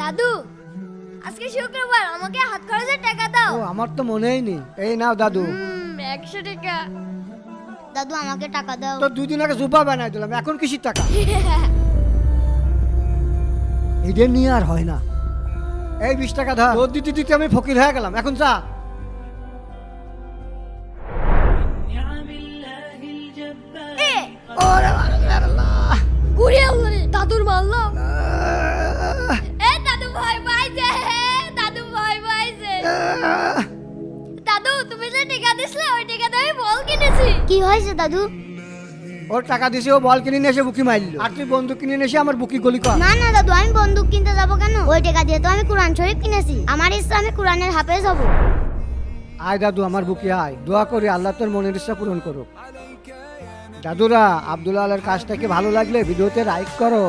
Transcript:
দাদু আজকে শুক্রবার আমাকে হাত খরচের টাকা দাও। ও আমার তো মনেই নেই। এই নাও দাদু। একশো টাকা। দাদু আমাকে টাকা দাও। তো দুদিন আগে জুব্বা বানাই দিলাম এখন কিসির টাকা? এদের নিয়ে আর হয় না। এই বিশ টাকা ধর। তোর দিতে দিতে আমি ফকির হয়ে গেলাম এখন যা। এ, দিছিলে ওই টাকা দিয়ে বল কিনেছি। কি হয়েছে দাদু? ওর টাকা দিছে ও বল কিনে নিয়ে এসে বুকি মারলো। আর তুই বন্দুক কিনে নিয়ে এসে আমার বুকি গলি কর। না না দাদু আমি বন্দুক কিনতে যাব কেন? ওই টাকা দিয়ে তো আমি কোরআন শরীফ কিনেছি। আমার ইচ্ছা আমি কোরআনের হাফেজ হব। আয় দাদু আমার বুকি আয়। দোয়া করি আল্লাহ তোর মনের ইচ্ছা পূরণ করুক। দাদুরা আব্দুল্লাহ আলের কাজটাকে ভালো লাগলে ভিডিওতে লাইক করো।